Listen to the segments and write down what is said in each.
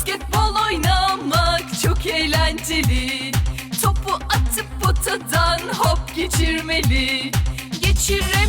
Basketbol oynamak çok eğlenceli. Topu atıp potadan hop geçirmeli. Geçiremeyince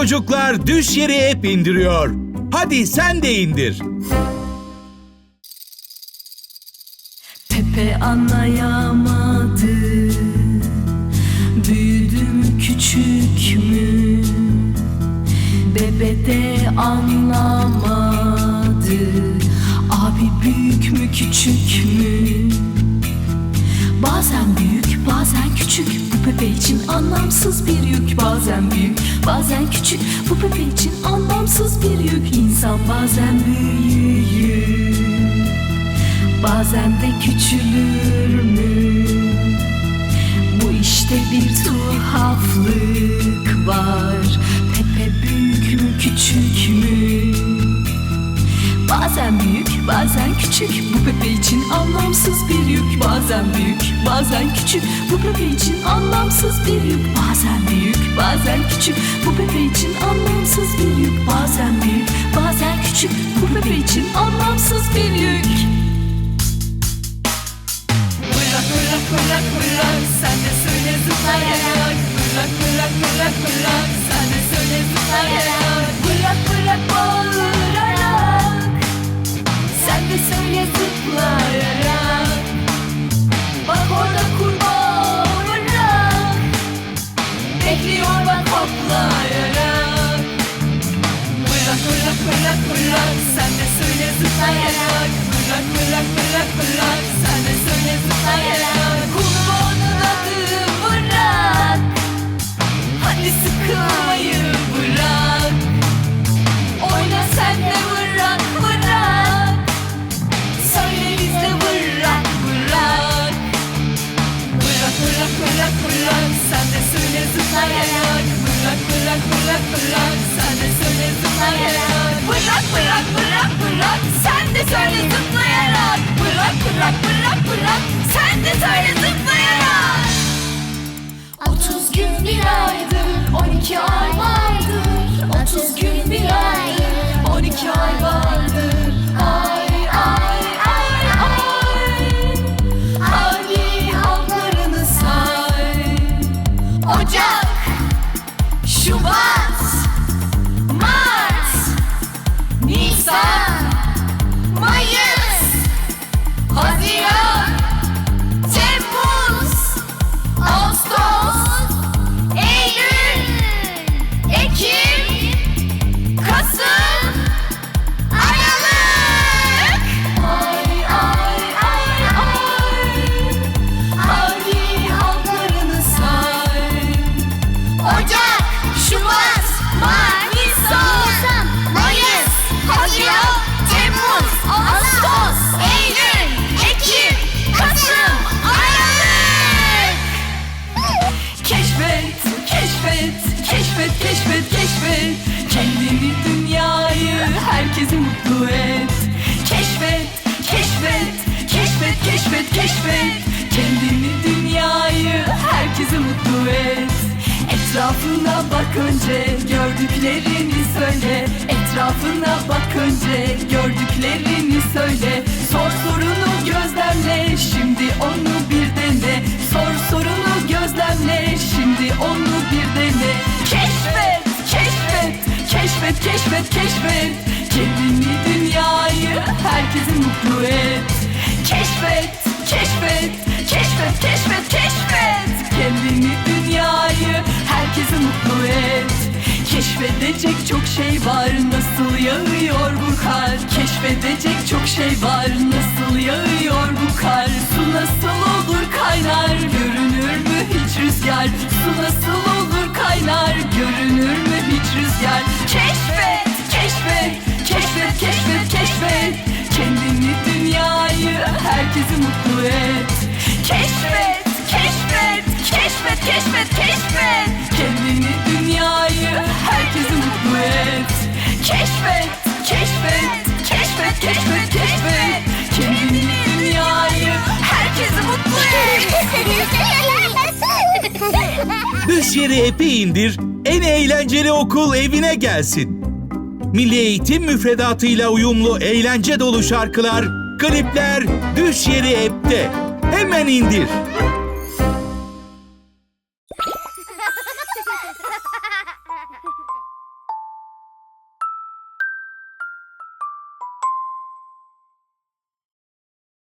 çocuklar düş yeri hep indiriyor. Hadi sen de indir. Pepe anlayamadı Büyüdüm küçük mü Bebe de anlamadı Abi büyük mü küçük mü Bazen Pepe için anlamsız bir yük Bazen büyük bazen küçük Bu Pepe için anlamsız bir yük İnsan bazen büyür Bazen de küçülür mü? Bu işte bir tuhaflık var Pepe büyük mü küçük mü? Bazen büyük bazen küçük Bu Pepe için anlamsız bir yük. Bazen büyük bazen küçük Bu Pepe için anlamsız bir yük. Bazen büyük bazen küçük Bu Pepe için anlamsız bir yük. Bazen büyük bazen küçük Bu Pepe için anlamsız bir yük. Bırak bırak bırak bırak. Sen de söyle zıplayarak Bırak bırak bırak bırak. Sen de söyle zıplayarak kafa koklayarak Mırrak mırrak mırrak mırrak Sen de söyle zıplayarak Mırrak mırrak mırrak mırrak Sen de söyle zıplayarak Kuluma Ocak Keşfet, keşfet, keşfet, keşfet, keşfet. Kendini, dünyayı, herkesi mutlu et. Keşfet, keşfet, keşfet, keşfet, keşfet. Kendini, dünyayı, herkesi mutlu et. Etrafına bak önce, gördüklerini söyle. Etrafına bak önce, gördüklerini söyle keşfet, keşfet, Kendini, dünyayı, herkesi mutlu et. Keşfet, keşfet, keşfet, keşfet, keşfet. Kendini, dünyayı, herkesi mutlu et. Keşfedecek çok şey var Nasıl yağıyor bu kar? Keşfedecek çok şey var Nasıl yağıyor bu kar? Su nasıl olur kaynar? Görünür mü hiç rüzgar? Su nasıl keşfet, Kendini dünyayı Herkesi mutlu et. Keşfet, keşfet Keşfet, keşfet, keşfet. Kendini dünyayı Herkesi mutlu et. Keşfet, keşfet Keşfet, keşfet, keşfet. Kendini dünyayı Herkesi mutlu et. Düş yeri app'i indir, en eğlenceli okul evine gelsin. Milli Eğitim müfredatıyla uyumlu eğlence dolu şarkılar, klipler Düş yeri app'te. Hemen indir.